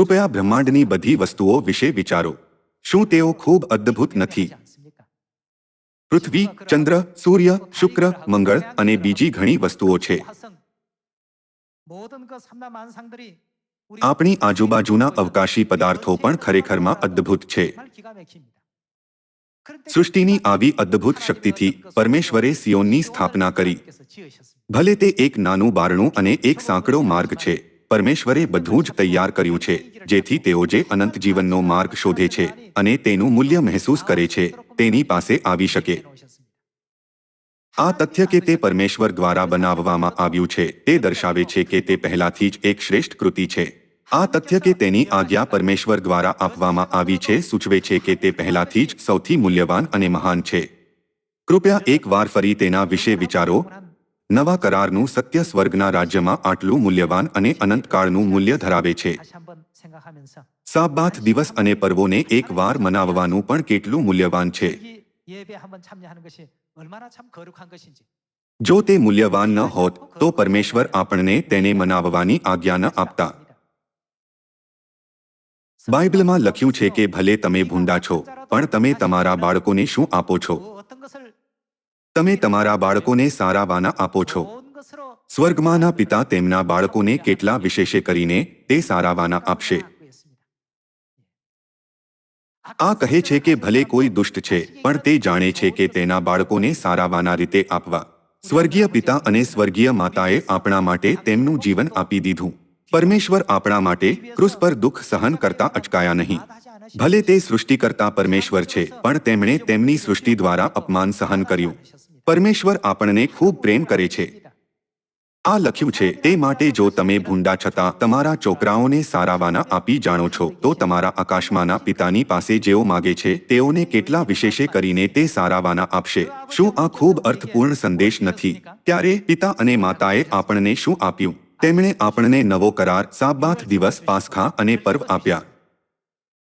કૃપયા બ્રહ્માંડની બધી વસ્તુઓ વિશે વિચારો. શું તેઓ ખૂબ અદ્ભુત નથી? પૃથ્વી, ચંદ્ર, સૂર્ય, શુક્ર, મંગળ અને બીજી ઘણી વસ્તુઓ છે. આપણી આજુબાજુના અવકાશી પદાર્થો પણ ખરેખરમાં અદ્ભુત છે. સૃષ્ટિની આવી અદ્ભુત શક્તિથી પરમેશ્વરે સિયોનની સ્થાપના કરી. ભલે તે એક નાનું બારણું અને એક સાંકડો માર્ગ છે, પરમેશ્વરે બધું જ તૈયાર કર્યું છે. જેથી તેઓ જે અનંત જીવનનો માર્ગ શોધે છે અને તેનું મૂલ્ય મહેસૂસ કરે છે, તેની પાસે આવી શકે. આ તથ્ય કે તે પરમેશ્વર દ્વારા બનાવવામાં આવ્યું છે, તે દર્શાવે છે કે તે પહેલાથી જ એક શ્રેષ્ઠ કૃતિ છે. આ તથ્ય કે તેની આજ્ઞા પરમેશ્વર દ્વારા આપવામાં આવી છે, સૂચવે છે કે તે પહેલાથી જ સૌથી મૂલ્યવાન અને મહાન છે. કૃપયા એક વાર ફરી તેના વિશે વિચારો. નવા કરારનું સત્ય સ્વર્ગના રાજ્યમાં આટલું મૂલ્યવાન અને અનંતકાળનું મૂલ્ય ધરાવે છે. સાબાથ દિવસ અને પર્વોને એકવાર મનાવવાનું પણ કેટલું મૂલ્યવાન છે. જો તે મૂલ્યવાન ન હોત, તો પરમેશ્વર આપણને તેને મનાવવાની આજ્ઞા ન આપતા. બાઇબલમાં લખ્યું છે કે ભલે તમે ભૂંડા છો, પણ તમે તમારા બાળકોને શું આપો છો? તમે તમારા બાળકોને સારા વાના આપો છો. સ્વર્ગમાના પિતા તેમના બાળકોને કેટલા વિશેષે કરીને તે સારાવાના આપશે. આ કહે છે કે ભલે કોઈ દુષ્ટ છે, પણ તે જાણે છે કે તેના બાળકોને સારાવાના રીતે આપવા. સ્વર્ગીય પિતા અને સ્વર્ગીય માતાએ આપણા માટે તેમનું જીવન આપી દીધું. પરમેશ્વર આપણા માટે ક્રુસ પર દુઃખ સહન કરતા અચકાયા નહીં. ભલે તે સૃષ્ટિકર્તા પરમેશ્વર છે, પણ તેમણે તેમની સૃષ્ટિ દ્વારા અપમાન સહન કર્યું. પરમેશ્વર આપણને ખૂબ પ્રેમ કરે છે. આ લખ્યું છે, તે માટે જો તમે ભૂંડા છતાં તમારા છોકરાઓને સારાવાના આપી જાણો છો, તો તમારા આકાશમાંના પિતાની પાસે જેઓ માગે છે, તેઓને કેટલા વિશેષે કરીને તે સારાવાના આપશે? શું આ ખૂબ અર્થપૂર્ણ સંદેશ નથી? ત્યારે પિતા અને માતાએ આપણને શું આપ્યું? તેમણે આપણને નવો કરાર સાબાથ દિવસ, પાસખા અને પર્વ આપ્યા.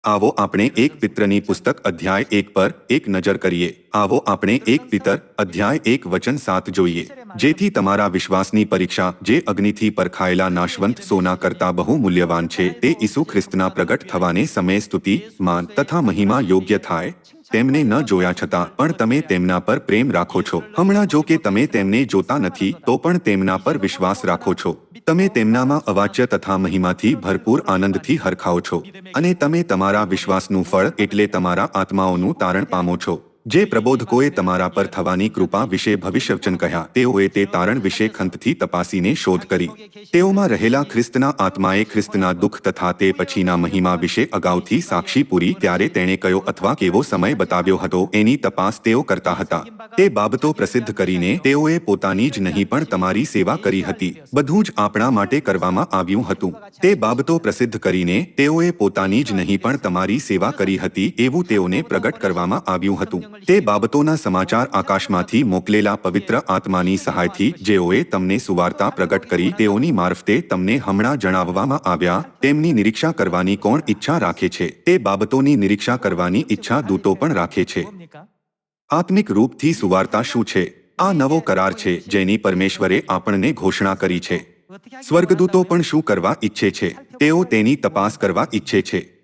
આવો આપણે એક પિત્રની પુસ્તક અધ્યાય એક પર એક નજર કરીએ. આવો આપણે એક પિતર અધ્યાય એક વચન સાત જોઈએ. જેથી તમારા વિશ્વાસની પરીક્ષા જે અગ્નિથી પરખાયેલા નાશવંત સોના કરતા બહુ મૂલ્યવાન છે તે ઈસુ ખ્રિસ્તના પ્રગટ થવાને સમયે સ્તુતિ, માન તથા મહિમા યોગ્ય થાય, તેમને ન જોયા છતાં પણ તમે તેમના પર પ્રેમ રાખો છો. હમણાં જો કે તમે તેમને જોતા નથી, તો પણ તેમના પર વિશ્વાસ રાખો છો. તમે તેમનામાં અવાચ્ય તથા મહિમાથી ભરપૂર આનંદથી હરખાઓ છો. અને તમે તમારા વિશ્વાસનું ફળ એટલે તમારા આત્માઓનું તારણ પામો છો. જે પ્રબોધકોએ તમારા પર થવાની કૃપા વિશે ભવિષ્યવચન કહ્યા, તેઓએ તે તારણ વિશે ખંતથી તપાસીને શોધ કરી. તેઓમાં રહેલા ખ્રિસ્તના આત્માએ ખ્રિસ્તના દુઃખ તથા તે પછીના મહિમા વિશે અગાઉથી સાક્ષી પૂરી ત્યારે તેણે કયો અથવા કેવો સમય બતાવ્યો હતો એની તપાસ તેઓ કરતા હતા. તે બાબતો પ્રસિદ્ધ કરીને તેઓએ પોતાની જ નહીં પણ તમારી સેવા કરી હતી. બધું જ આપણા માટે કરવામાં આવ્યું હતું. તે બાબતો પ્રસિદ્ધ કરીને તેઓએ પોતાની જ નહીં પણ તમારી સેવા કરી હતી એવું તેઓને પ્રગટ કરવામાં આવ્યું હતું. તે બાબતોના સમાચાર આકાશમાંથી મોકલેલા પવિત્ર આત્માની સહાયથી જેઓએ તમને સુવાર્તા પ્રગટ કરી તેઓની મારફતે તમને હમણાં જણાવવામાં આવ્યા તેમની નિરીક્ષા કરવાની કોણ ઈચ્છા રાખે છે? તે બાબતોની નિરીક્ષા કરવાની ઈચ્છા દૂતો પણ રાખે છે. આત્મિક રૂપથી સુવાર્તા શું છે? આ નવો કરાર છે જેની પરમેશ્વરે આપણને ઘોષણા કરી છે. સ્વર્ગદૂતો પણ શું કરવા ઈચ્છે છે? તેઓ તેની તપાસ કરવા ઈચ્છે છે.